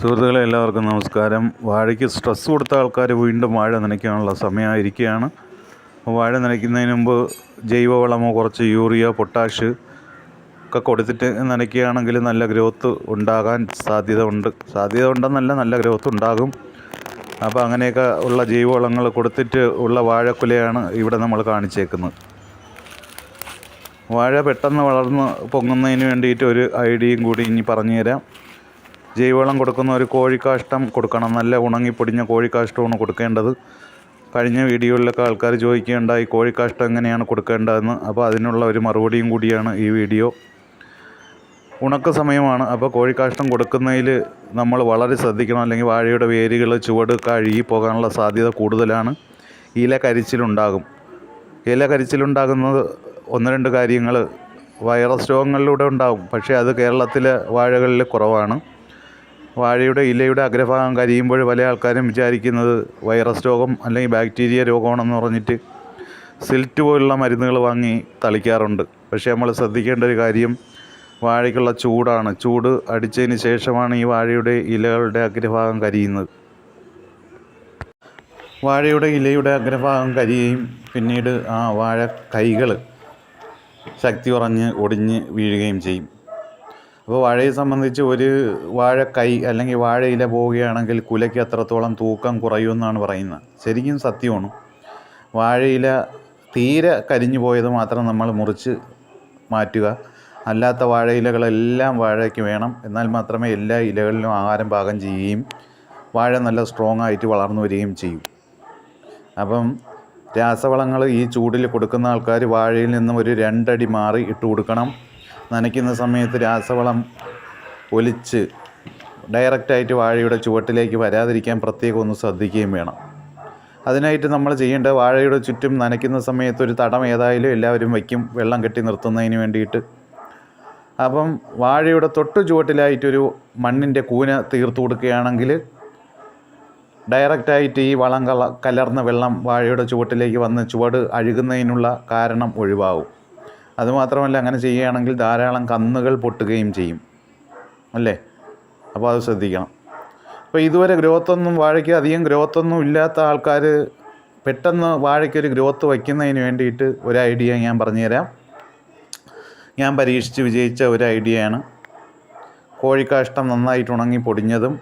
സുഹൃത്തുക്കളെ എല്ലാവർക്കും നമസ്കാരം. വാഴയ്ക്ക് സ്ട്രെസ് കൊടുത്ത ആൾക്കാർ വീണ്ടും വാഴ നനയ്ക്കാനുള്ള സമയമായിരിക്കുകയാണ്. വാഴ നനയ്ക്കുന്നതിന് മുമ്പ് ജൈവവളമോ കുറച്ച് യൂറിയ പൊട്ടാഷ് ഒക്കെ കൊടുത്തിട്ട് നനയ്ക്കുകയാണെങ്കിൽ നല്ല ഗ്രോത്ത് ഉണ്ടാകാൻ സാധ്യത ഉണ്ട്. സാധ്യത ഉണ്ടെന്നല്ല നല്ല ഗ്രോത്ത് ഉണ്ടാകും. അപ്പോൾ അങ്ങനെയൊക്കെ ഉള്ള ജൈവവളങ്ങൾ കൊടുത്തിട്ട് ഉള്ള വാഴക്കുലയാണ് ഇവിടെ നമ്മൾ കാണിച്ചേക്കുന്നത്. വാഴ പെട്ടെന്ന് വളർന്ന് പൊങ്ങുന്നതിന് വേണ്ടിയിട്ട് ഒരു ഐഡിയയും കൂടി ഇനി പറഞ്ഞു തരാം ജൈവവളം കൊടുക്കുന്ന ഒരു കോഴിക്കാഷ്ടം കൊടുക്കണം. നല്ല ഉണങ്ങിപ്പൊടിഞ്ഞ കോഴിക്കാഷ്ടമാണ് കൊടുക്കേണ്ടത്. കഴിഞ്ഞ വീഡിയോയിലൊക്കെ ആൾക്കാർ ചോദിക്കുകയുണ്ടായി കോഴിക്കാഷ്ടം എങ്ങനെയാണ് കൊടുക്കേണ്ടതെന്ന്. അപ്പോൾ അതിനുള്ള ഒരു മറുപടിയും കൂടിയാണ് ഈ വീഡിയോ. ഉണക്ക സമയമാണ്. അപ്പോൾ കോഴിക്കാഷ്ടം കൊടുക്കുന്നതിൽ നമ്മൾ വളരെ ശ്രദ്ധിക്കണം. അല്ലെങ്കിൽ വാഴയുടെ വേരുകൾ ചുവട് കഴുകി പോകാനുള്ള സാധ്യത കൂടുതലാണ്. ഇല കരിച്ചിലുണ്ടാകും. ഇല കരിച്ചിലുണ്ടാകുന്നത് ഒന്ന് രണ്ട് കാര്യങ്ങൾ വൈറസ് രോഗങ്ങളിലൂടെ ഉണ്ടാകും. പക്ഷേ അത് കേരളത്തിലെ വാഴകളിൽ കുറവാണ്. വാഴയുടെ ഇലയുടെ അഗ്രഭാഗം കരിയുമ്പോൾ പല ആൾക്കാരും വിചാരിക്കുന്നത് വൈറസ് രോഗം അല്ലെങ്കിൽ ബാക്ടീരിയ രോഗമാണെന്ന് പറഞ്ഞിട്ട് സിൽറ്റ് പോലുള്ള മരുന്നുകൾ വാങ്ങി തളിക്കാറുണ്ട്. പക്ഷേ നമ്മൾ ശ്രദ്ധിക്കേണ്ട ഒരു കാര്യം വാഴയ്ക്കുള്ള ചൂടാണ്. ചൂട് അടിച്ചതിന് ശേഷമാണ് ഈ വാഴയുടെ ഇലകളുടെ അഗ്രഭാഗം കരിയുന്നത്. വാഴയുടെ ഇലയുടെ അഗ്രഭാഗം കരിയുകയും പിന്നീട് ആ വാഴ കൈകൾ ശക്തി കുറഞ്ഞ് ഒടിഞ്ഞ് വീഴുകയും ചെയ്യും. അപ്പോൾ വാഴയെ സംബന്ധിച്ച് ഒരു വാഴ കൈ അല്ലെങ്കിൽ വാഴയില പോവുകയാണെങ്കിൽ കുലയ്ക്ക് അത്രത്തോളം തൂക്കം കുറയുമെന്നാണ് പറയുന്നത്. ശരിക്കും സത്യമാണ്. വാഴയില തീരെ കരിഞ്ഞു പോയത് മാത്രം നമ്മൾ മുറിച്ച് മാറ്റുക. അല്ലാത്ത വാഴയിലകളെല്ലാം വാഴയ്ക്ക് വേണം. എന്നാൽ മാത്രമേ എല്ലാ ഇലകളിലും ആഹാരം പാകം ചെയ്യുകയും വാഴ നല്ല സ്ട്രോങ് ആയിട്ട് വളർന്നു വരികയും ചെയ്യും. അപ്പം രാസവളങ്ങൾ ഈ ചൂടിൽ കൊടുക്കുന്ന ആൾക്കാർ വാഴയിൽ നിന്നും ഒരു രണ്ടടി മാറി ഇട്ട് കൊടുക്കണം. നനയ്ക്കുന്ന സമയത്ത് രാസവളം ഒലിച്ച് ഡയറക്റ്റായിട്ട് വാഴയുടെ ചുവട്ടിലേക്ക് വരാതിരിക്കാൻ പ്രത്യേകം ഒന്ന് ശ്രദ്ധിക്കുകയും വേണം. അതിനായിട്ട് നമ്മൾ ചെയ്യേണ്ട വാഴയുടെ ചുറ്റും നനയ്ക്കുന്ന സമയത്ത് ഒരു തടം ഏതായാലും എല്ലാവരും വയ്ക്കും വെള്ളം കെട്ടി നിർത്തുന്നതിന് വേണ്ടിയിട്ട്. അപ്പം വാഴയുടെ തൊട്ട് ചുവട്ടിലായിട്ടൊരു മണ്ണിന്റെ കൂന തീർത്തു കൊടുക്കുകയാണെങ്കിൽ ഡയറക്റ്റായിട്ട് ഈ വളം കല കലർന്ന വെള്ളം വാഴയുടെ ചുവട്ടിലേക്ക് വന്ന് ചുവട് അഴുകുന്നതിനുള്ള കാരണം ഒഴിവാകും. അതുമാത്രമല്ല അങ്ങനെ ചെയ്യുകയാണെങ്കിൽ ധാരാളം കന്നുകൾ പൊട്ടുകയും ചെയ്യും. അല്ലേ? അപ്പോൾ അത് ശ്രദ്ധിക്കണം. അപ്പോൾ ഇതുവരെ ഗ്രോത്തൊന്നും വാഴയ്ക്ക് അധികം ഗ്രോത്തൊന്നും ഇല്ലാത്ത ആൾക്കാർ പെട്ടെന്ന് വാഴയ്ക്കൊരു ഗ്രോത്ത് വയ്ക്കുന്നതിന് വേണ്ടിയിട്ട് ഒരു ഐഡിയ ഞാൻ പറഞ്ഞുതരാം. ഞാൻ പരീക്ഷിച്ച് വിജയിച്ച ഒരു ഐഡിയയാണ്. കോഴിക്കാഷ്ടം നന്നായിട്ട് ഉണങ്ങി പൊടിഞ്ഞതും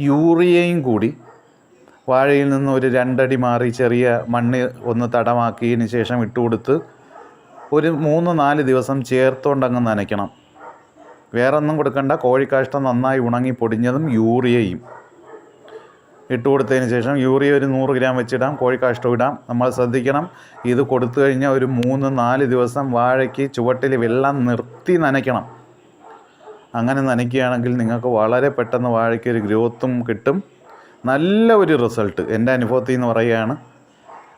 യൂറിയയും കൂടി വാഴയിൽ നിന്ന് ഒരു രണ്ടടി മാറി ചെറിയ മണ്ണ് ഒന്ന് തടമാക്കിയതിന് ശേഷം ഇട്ട് കൊടുത്ത് ഒരു മൂന്ന് നാല് ദിവസം ചേർത്തുകൊണ്ട് അങ്ങ് നനയ്ക്കണം. വേറെ ഒന്നും കൊടുക്കണ്ട. കോഴിക്കാഷ്ടം നന്നായി ഉണങ്ങി പൊടിഞ്ഞതും യൂറിയയും. ഇട്ട് കൊടുത്തതിന് ശേഷം യൂറിയ ഒരു നൂറ് ഗ്രാം വെച്ചിടാം. കോഴിക്കാഷ്ടം ഇടാം. നമ്മൾ ശ്രദ്ധിക്കണം. ഇത് കൊടുത്തു കഴിഞ്ഞാൽ ഒരു മൂന്ന് നാല് ദിവസം വാഴയ്ക്ക് ചുവട്ടിൽ വെള്ളം നിർത്തി നനയ്ക്കണം. അങ്ങനെ നനയ്ക്കുകയാണെങ്കിൽ നിങ്ങൾക്ക് വളരെ പെട്ടെന്ന് വാഴയ്ക്ക് ഒരു ഗ്രോത്തും കിട്ടും. നല്ല ഒരു റിസൾട്ട്. എന്റെ അനുഭവത്തിൽ നിന്ന് പറയുകയാണ്.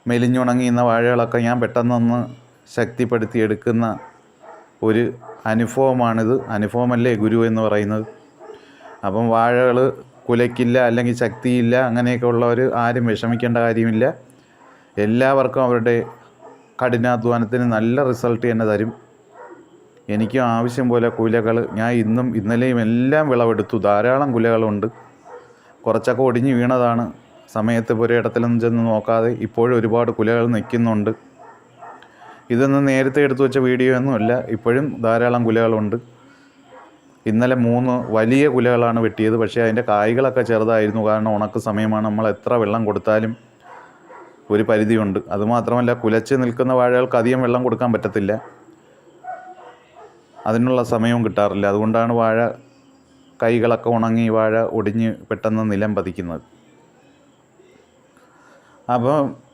മെലിഞ്ഞുണങ്ങിയുന്ന വാഴകളൊക്കെ ഞാൻ പെട്ടെന്നൊന്ന് ശക്തിപ്പെടുത്തി എടുക്കുന്ന ഒരു അനുഭവമാണിത്. അനുഭവമല്ലേ ഗുരു എന്ന് പറയുന്നത്? അപ്പം വാഴകൾ കുലയ്ക്കില്ല അല്ലെങ്കിൽ ശക്തിയില്ല അങ്ങനെയൊക്കെ ഉള്ളവർ ആരും വിഷമിക്കേണ്ട കാര്യമില്ല. എല്ലാവർക്കും അവരുടെ കഠിനാധ്വാനത്തിന് നല്ല റിസൾട്ട് തന്നെ തരും. എനിക്കും ആവശ്യം പോലെ കുലകൾ ഞാൻ ഇന്നും ഇന്നലെയും എല്ലാം വിളവെടുത്തു. ധാരാളം കുലകളുണ്ട്. കുറച്ചൊക്കെ ഒടിഞ്ഞു വീണതാണ്. സമയത്ത് പുരയിടത്തിലൊന്നും ചെന്ന് നോക്കാതെ ഇപ്പോഴും ഒരുപാട് കുലകൾ നിൽക്കുന്നുണ്ട്. ഇതൊന്നും നേരത്തെ എടുത്തു വെച്ച വീഡിയോ ഒന്നുമല്ല ഇപ്പോഴും ധാരാളം കുലകളുണ്ട്. ഇന്നലെ മൂന്ന് വലിയ കുലകളാണ് വെട്ടിയത്. പക്ഷേ അതിന്റെ കായ്കളൊക്കെ ചെറുതായിരുന്നു. കാരണം ഉണക്ക് സമയമാണ്. നമ്മൾ എത്ര വെള്ളം കൊടുത്താലും ഒരു പരിധിയുണ്ട്. അതുമാത്രമല്ല കുലച്ച് നിൽക്കുന്ന വാഴകൾക്ക് അധികം വെള്ളം കൊടുക്കാൻ പറ്റത്തില്ല. അതിനുള്ള സമയവും കിട്ടാറില്ല. അതുകൊണ്ടാണ് വാഴ കൈകളൊക്കെ ഉണങ്ങി വാഴ ഒടിഞ്ഞ് പെട്ടെന്ന് നിലം പതിക്കുന്നത്. അപ്പോൾ ഒരു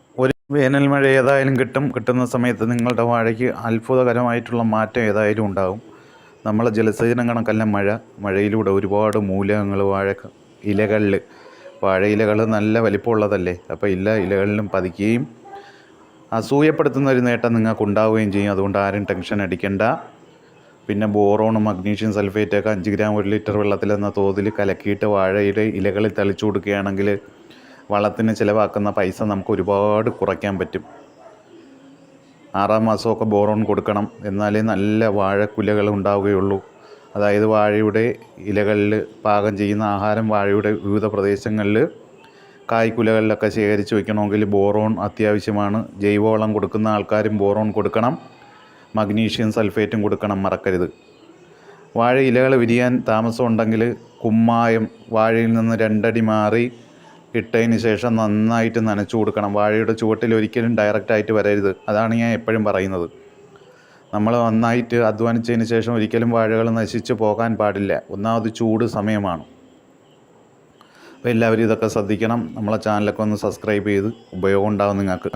വേനൽ മഴ ഏതായാലും കിട്ടും. കിട്ടുന്ന സമയത്ത് നിങ്ങളുടെ വാഴയ്ക്ക് അത്ഭുതകരമായിട്ടുള്ള മാറ്റം ഏതായാലും ഉണ്ടാകും. നമ്മളെ ജലസേചനം കണക്കല്ല മഴ. മഴയിലൂടെ ഒരുപാട് മൂലകങ്ങൾ വാഴ ഇലകളിൽ വാഴ ഇലകൾ നല്ല വലിപ്പമുള്ളതല്ലേ? അപ്പോൾ എല്ലാ ഇലകളിലും പതിക്കുകയും അസൂയപ്പെടുത്തുന്ന ഒരു നേട്ടം നിങ്ങൾക്ക് ഉണ്ടാവുകയും ചെയ്യും. അതുകൊണ്ട് ആരും ടെൻഷൻ അടിക്കണ്ട. പിന്നെ ബോറോണും മഗ്നീഷ്യം സൾഫേറ്റൊക്കെ അഞ്ച് ഗ്രാം ഒരു ലിറ്റർ വെള്ളത്തിൽ എന്ന തോതിൽ കലക്കിയിട്ട് വാഴയുടെ ഇലകളിൽ തളിച്ചു കൊടുക്കുകയാണെങ്കിൽ വളത്തിന് ചിലവാക്കുന്ന പൈസ നമുക്ക് ഒരുപാട് കുറയ്ക്കാൻ പറ്റും. ആറാം മാസമൊക്കെ ബോറോൺ കൊടുക്കണം. എന്നാലേ നല്ല വാഴക്കുലകൾ ഉണ്ടാവുകയുള്ളൂ. അതായത് വാഴയുടെ ഇലകളിൽ പാകം ചെയ്യുന്ന ആഹാരം വാഴയുടെ വിവിധ പ്രദേശങ്ങളിൽ കായ്ക്കുലകളിലൊക്കെ ശേഖരിച്ച് വയ്ക്കണമെങ്കിൽ ബോറോൺ അത്യാവശ്യമാണ്. ജൈവവളം കൊടുക്കുന്ന ആൾക്കാരും ബോറോൺ കൊടുക്കണം. മഗ്നീഷ്യം സൾഫേറ്റും കൊടുക്കണം മറക്കരുത്. വാഴ ഇലകൾ വിരിയാൻ താമസമുണ്ടെങ്കിൽ കുമ്മായം വാഴയിൽ നിന്ന് രണ്ടടി മാറി ഇട്ടതിന് ശേഷം നന്നായിട്ട് നനച്ചു കൊടുക്കണം. വാഴയുടെ ചുവട്ടിൽ ഒരിക്കലും ഡയറക്റ്റായിട്ട് വരരുത്. അതാണ് ഞാൻ എപ്പോഴും പറയുന്നത്. നമ്മൾ നന്നായിട്ട് അധ്വാനിച്ചതിന് ശേഷം ഒരിക്കലും വാഴകൾ നശിച്ച് പോകാൻ പാടില്ല. ഒന്നാമത് ചൂട് സമയമാണ്. അപ്പോൾ എല്ലാവരും ഇതൊക്കെ ശ്രദ്ധിക്കണം. നമ്മളെ ചാനലൊക്കെ ഒന്ന് സബ്സ്ക്രൈബ് ചെയ്ത് ഉപയോഗം ഉണ്ടാകും നിങ്ങൾക്ക്.